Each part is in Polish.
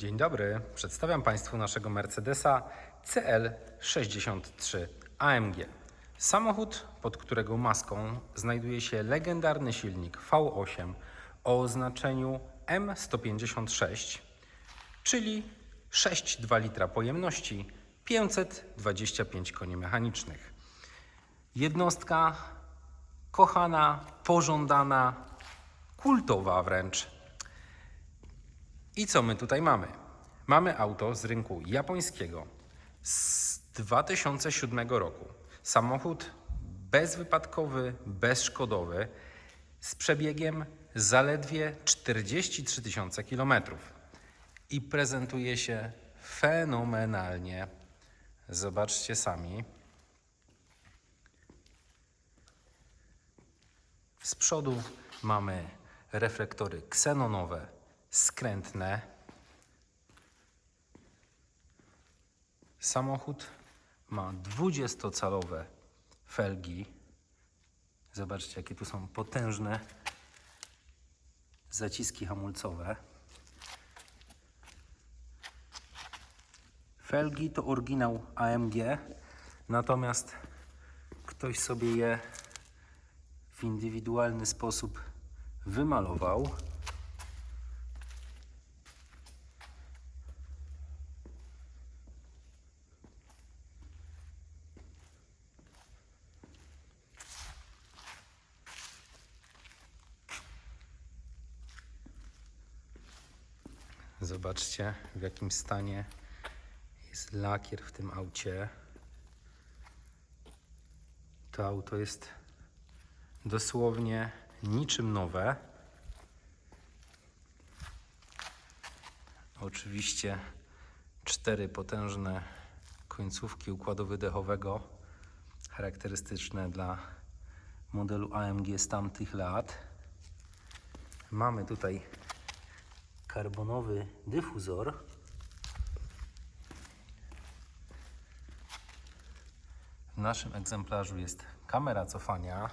Dzień dobry, przedstawiam Państwu naszego Mercedesa CL63 AMG. Samochód, pod którego maską znajduje się legendarny silnik V8 o oznaczeniu M156, czyli 6,2 litra pojemności, 525 koni mechanicznych. Jednostka kochana, pożądana, kultowa wręcz. I co my tutaj mamy? Mamy auto z rynku japońskiego z 2007 roku. Samochód bezwypadkowy, bezszkodowy, z przebiegiem zaledwie 43 tysiące kilometrów. I prezentuje się fenomenalnie. Zobaczcie sami. Z przodu mamy reflektory ksenonowe, skrętne. Samochód ma 20-calowe felgi. Zobaczcie, jakie tu są potężne zaciski hamulcowe. Felgi to oryginał AMG, natomiast ktoś sobie je w indywidualny sposób wymalował. Zobaczcie, w jakim stanie jest lakier w tym aucie. To auto jest dosłownie niczym nowe. Oczywiście cztery potężne końcówki układu wydechowego, charakterystyczne dla modelu AMG z tamtych lat. Mamy tutaj karbonowy dyfuzor. W naszym egzemplarzu jest kamera cofania.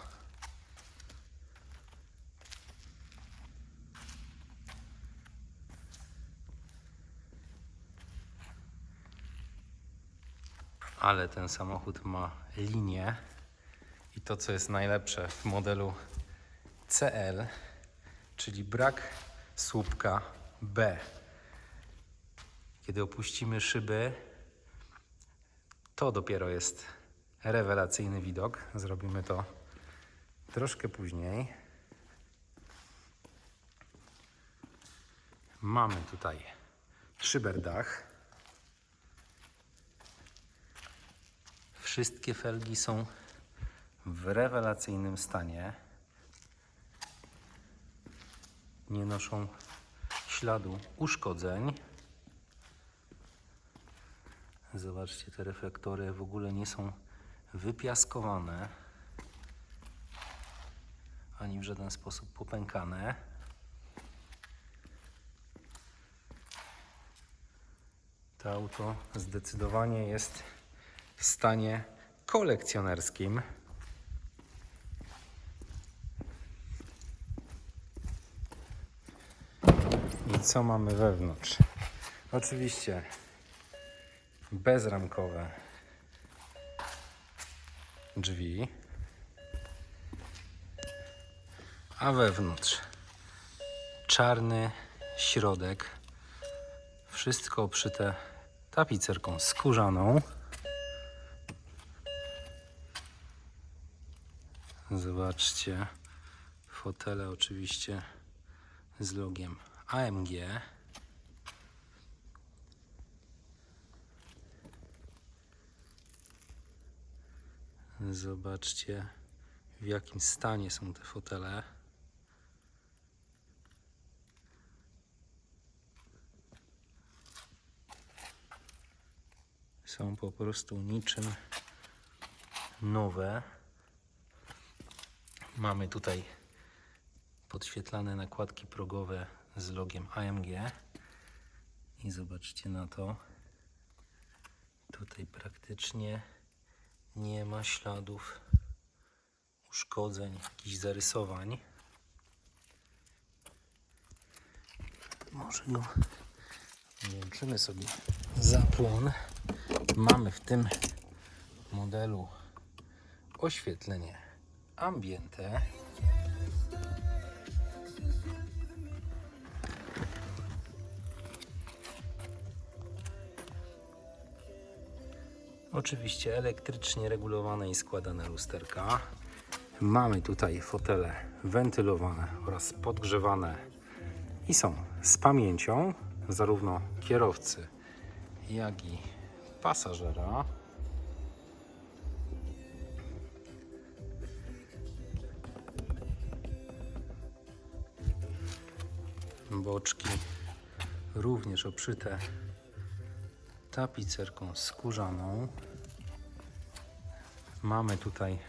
Ale ten samochód ma linię i to, co jest najlepsze w modelu CL, czyli brak słupka B. Kiedy opuścimy szyby, to dopiero jest rewelacyjny widok. Zrobimy to troszkę później. Mamy tutaj szyberdach. Wszystkie felgi są w rewelacyjnym stanie. Nie noszą śladu uszkodzeń. Zobaczcie, te reflektory w ogóle nie są wypiaskowane ani w żaden sposób popękane. To auto zdecydowanie jest w stanie kolekcjonerskim. Co mamy wewnątrz? Oczywiście bezramkowe drzwi, a wewnątrz czarny środek, wszystko obszyte tapicerką skórzaną. Zobaczcie, fotele oczywiście z logiem AMG. Zobaczcie, w jakim stanie są te fotele. Są po prostu niczym nowe. Mamy tutaj podświetlane nakładki progowe z logiem AMG. I zobaczcie na to. Tutaj praktycznie nie ma śladów uszkodzeń, jakichś zarysowań. Może go Włączymy sobie zapłon. Mamy w tym modelu oświetlenie ambiente. Oczywiście elektrycznie regulowane i składane lusterka. Mamy tutaj fotele wentylowane oraz podgrzewane i są z pamięcią zarówno kierowcy, jak i pasażera. Boczki również obszyte tapicerką skórzaną. Mamy tutaj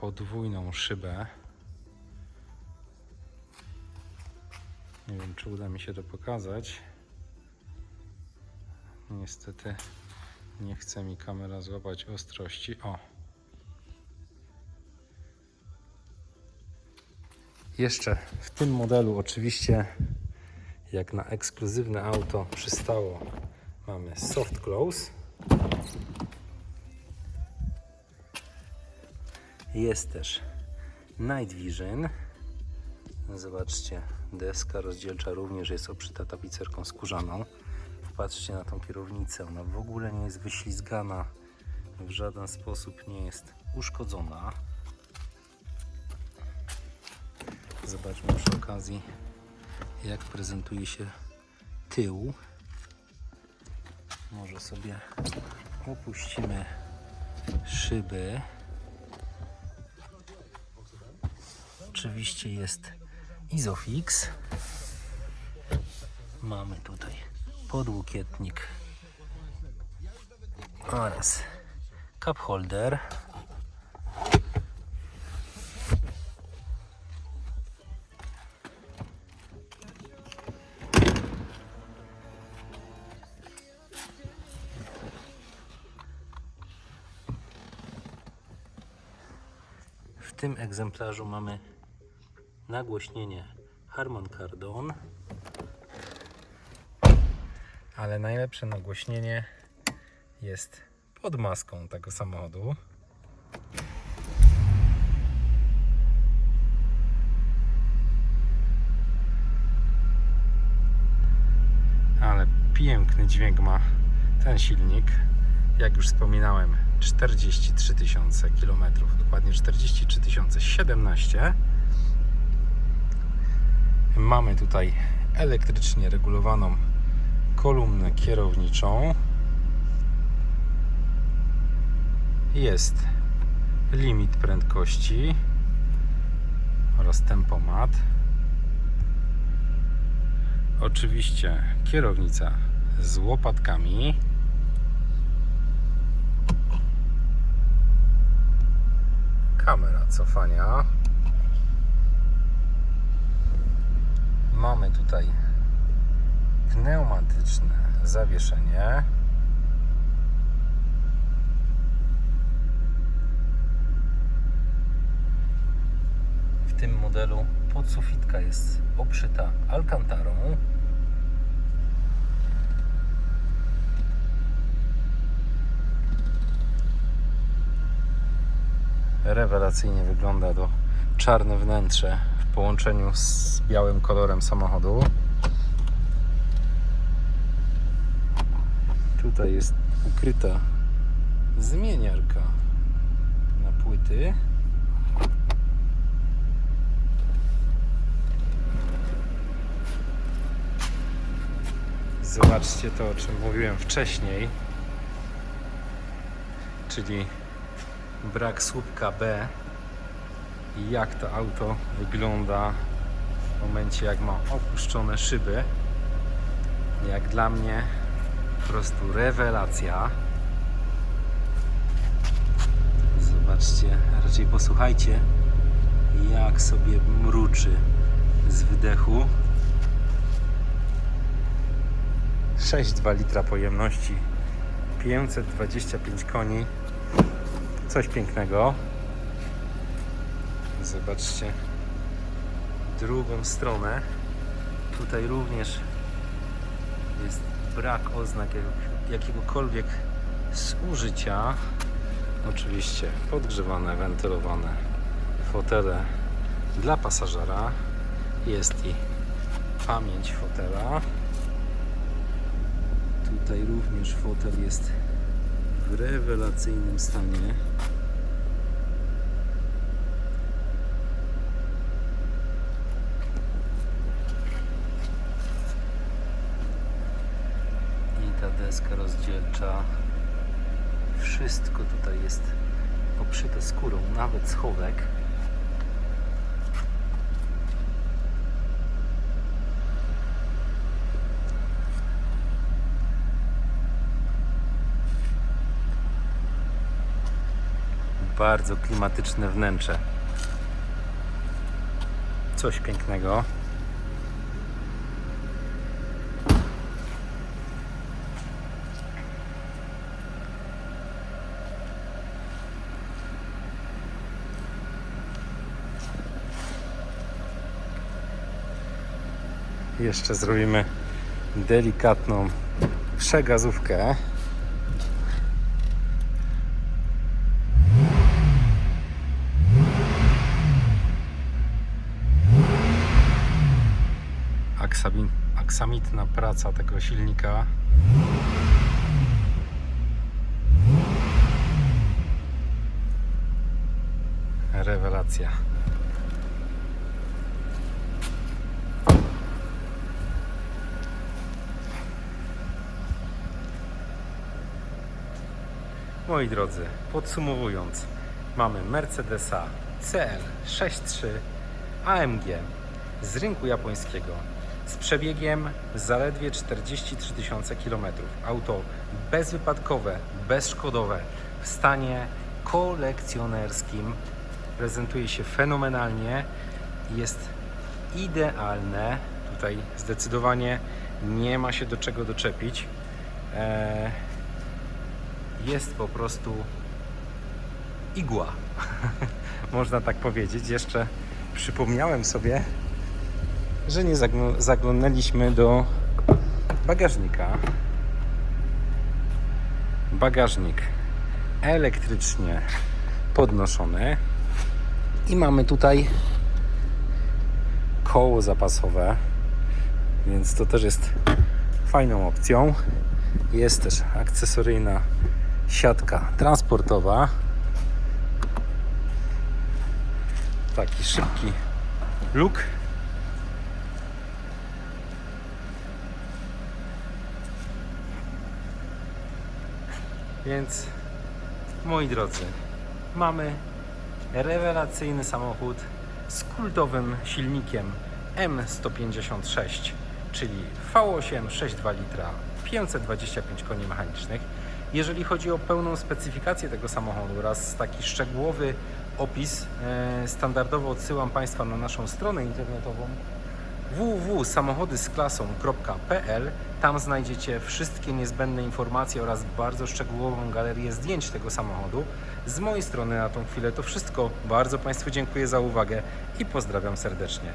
podwójną szybę. Nie wiem, czy uda mi się to pokazać. Niestety nie chce mi kamera złapać ostrości. O! Jeszcze w tym modelu, oczywiście, jak na ekskluzywne auto przystało, mamy soft close. Jest też Night Vision. Zobaczcie, deska rozdzielcza również jest obszyta tapicerką skórzaną. Patrzcie na tą kierownicę, ona w ogóle nie jest wyślizgana, w żaden sposób nie jest uszkodzona. Zobaczmy przy okazji, jak prezentuje się tył. Może sobie opuścimy szyby. Oczywiście jest Isofix. Mamy tutaj podłokietnik oraz cup holder. Tym egzemplarzu mamy nagłośnienie Harman Kardon. Ale najlepsze nagłośnienie jest pod maską tego samochodu. Ale piękny dźwięk ma ten silnik. Jak już wspominałem, 43 tysiące kilometrów, dokładnie 43 017. Mamy tutaj elektrycznie regulowaną kolumnę kierowniczą. Jest limit prędkości oraz tempomat. Oczywiście kierownica z łopatkami. Kamera cofania. Mamy tutaj pneumatyczne zawieszenie. W tym modelu podsufitka jest obszyta alkantarą. Rewelacyjnie wygląda to czarne wnętrze w połączeniu z białym kolorem samochodu. Tutaj jest ukryta zmieniarka na płyty. Zobaczcie to, o czym mówiłem wcześniej, czyli brak słupka B i jak to auto wygląda w momencie jak ma opuszczone szyby. Jak dla mnie po prostu rewelacja. Zobaczcie, raczej posłuchajcie jak sobie mruczy z wydechu. 6,2 litra pojemności, 525 koni, coś pięknego. Zobaczcie drugą stronę. Tutaj również Jest brak oznak jak- jakiegokolwiek zużycia. Oczywiście podgrzewane, wentylowane fotele dla pasażera. Jest i pamięć fotela. Tutaj również fotel jest w rewelacyjnym stanie. I ta deska rozdzielcza. Wszystko tutaj jest obszyte skórą, nawet schowek. Bardzo klimatyczne wnętrze. Coś pięknego. Jeszcze zrobimy delikatną przegazówkę. Aksamitna praca tego silnika. Rewelacja. Moi drodzy, podsumowując, mamy Mercedesa CL63 AMG z rynku japońskiego z przebiegiem zaledwie 43 tysiące kilometrów. Auto bezwypadkowe, bezszkodowe, w stanie kolekcjonerskim. Prezentuje się fenomenalnie, jest idealne. Tutaj zdecydowanie nie ma się do czego doczepić. Eee, jest po prostu igła. Można tak powiedzieć. Jeszcze przypomniałem sobie, że nie zagl- zaglądnęliśmy do bagażnika. Bagażnik elektrycznie podnoszony i mamy tutaj koło zapasowe, więc to też jest fajną opcją. Jest też akcesoryjna siatka transportowa. Taki szybki luk. Więc moi drodzy, mamy rewelacyjny samochód z kultowym silnikiem M156, czyli V8 6,2 litra, 525 koni mechanicznych. Jeżeli chodzi o pełną specyfikację tego samochodu oraz taki szczegółowy opis, e, standardowo odsyłam Państwa na naszą stronę internetową www.samochodysklasą.pl Tam znajdziecie wszystkie niezbędne informacje oraz bardzo szczegółową galerię zdjęć tego samochodu. Z mojej strony na tą chwilę to wszystko. Bardzo Państwu dziękuję za uwagę i pozdrawiam serdecznie.